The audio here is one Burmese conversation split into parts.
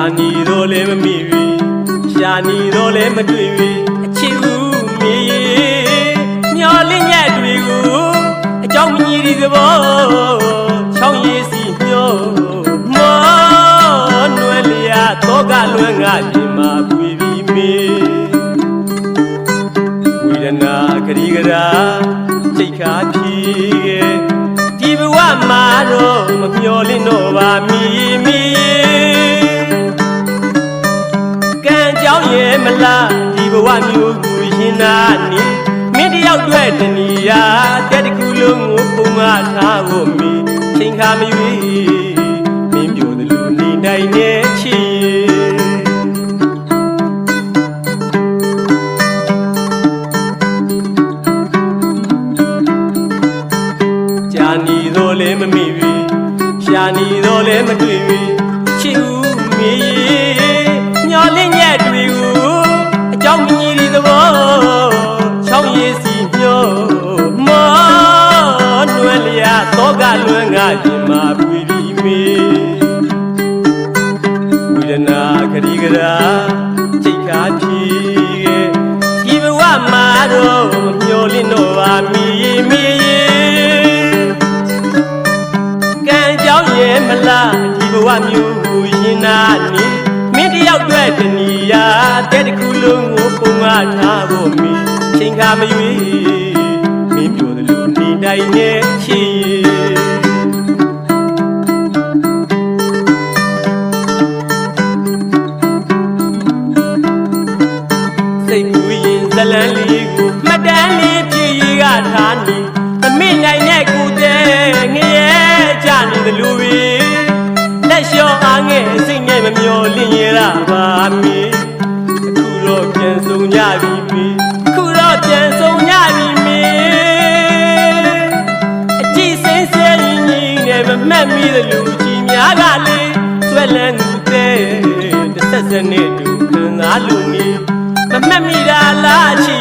ရှာနေတော့လည်းမမိပြီရှာနေတော့လည်းမတွေ့ပြီအချစ်ဦးမေမျောလင်းရက်တွေကိုအကြောင်းမကြီးဒီသဘောချောင်းရည်စီမျောမောနွယ်လျာတော့ကလွယ်ငါဒီမှာပြီပြီမေဝိရနာကတိကရာစိတ်ခါဖြီးရဲ့ဒီဘဝမှာတော့မမျောလင်းတော့ပါမီ မလားဒီဘဝမျိုးကိုရင်နာနေမင်းတယောက်တွေ့တဏီယာတဲ့တစ်ခုလုံးကိုပုံမထားဖို့မီချိန်ခါမရွေးမင်းပြိုတယ်လူနေနိုင်တဲ့ချီကြာနီတော့လည်းမမိပြီရှာနီတော့လည်းမတွေ့ လွယ်ငါပြင်မှာပွေပြီးမေဝိဒနာခရီကရာစိတ်ခါဖြီးရဲ့ဒီဘဝမှာတော့မမျောလင်းတော့ပါမီမီကံကြောင်းရဲ့မလားဒီဘဝမျိုးကိုရင်နာနေမင်းတယောက်တွေ့တဏီယာတဲ့တစ်ခုလုံးကိုပုံမထားဖို့မီချိန်ခါမရွေးမင်းပြောတယ်လို့နေတိုင်းနဲ့ချီစိ ပါမီအခုတော့ပြန်ဆုံကြပြီမီအခုတော့ပြန်ဆုံကြပြီမီအကြည့်စင်းစဲရင်ကြီးနဲ့မမှတ်မိတဲ့လူကြီးများကလေးဆွဲလန်းသူတဲ့တစ်ဆက်ဆက်နဲ့တူခံစားလို့နေမမှတ်မိတာလားချီ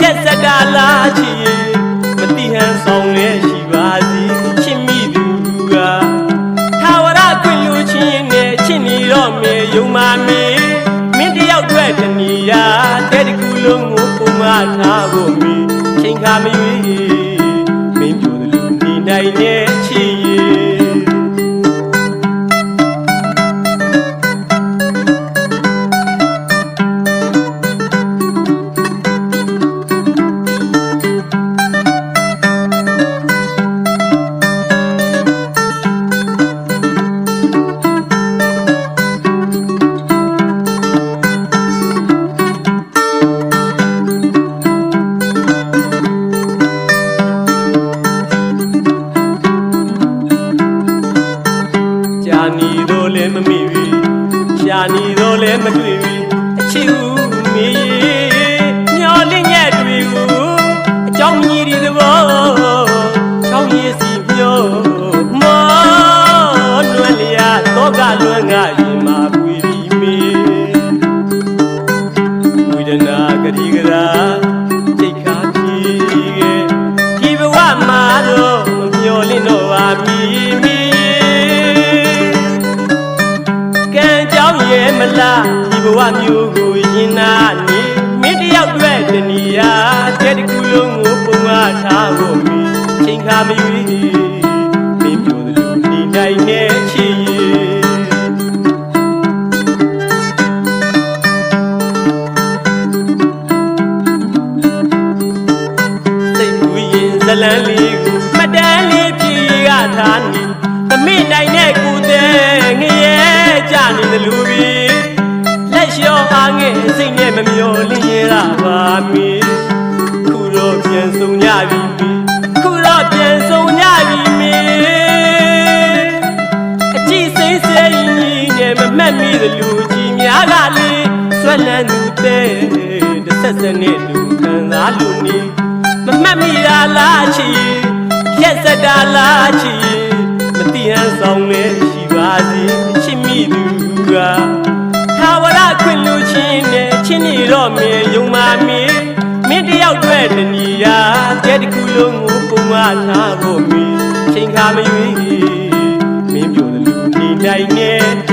ရက်စက်တာလားချီ မာမေမင်းတယောက်တွေ့တဏီယာတဲ့ဒီကူလုံးကိုပုံမထားဖို့မီချိန်ခါမရွေးမင်းပြောတယ်လူနေနိုင်တဲ့ နီတော့လည်းမမိပြီရှာနီတော့လည်းမတွေ့ပြီအချစ်ဦးမေမျော လားဒီဘဝမျိုးကိုရင်နာနေမင်းတယောက်တွေ့တဏီယာတဲ့တစ်ခုလုံးကိုပုံမထားဖို့မီချိန်ခါမရွေးမင်းပြောတယ်လို့နေနိုင်တဲ့ချီစိတ်ကူရင်ဇလန်းလေးကိုမှတ်တမ်းလေးပြေကထားနေသမင်းနိုင်တဲ့ကိုတဲ့ငရဲကြနေတယ်လူပြီးလက်လျှော့အား ငယ်စိတ်နဲ့မမျောလင်းရတာပါမီခုတော့ပြန်ဆုံကြပြီမီခုတော့ပြန်ဆုံကြပြီမီအကြည့်စိမ့်စိမ့်ကြီးနဲ့မမှတ်မိတဲ့လူကြီးများကလေးဆွဲလန်းသူတဲ့တစ်ဆက်ဆက်နဲ့လူခံစားလို့နေမမှတ်မိတာလားချီရက်စက်တာလားချီမတိဟန်ဆောင်လဲရှိပါစေချစ်မိသူက တဲ့တစ်ခုလုံးကိုပုံမထားဖို့မီချိန်ခါမရွေးမင်းပြောတယ်လူနေနိုင်နဲ့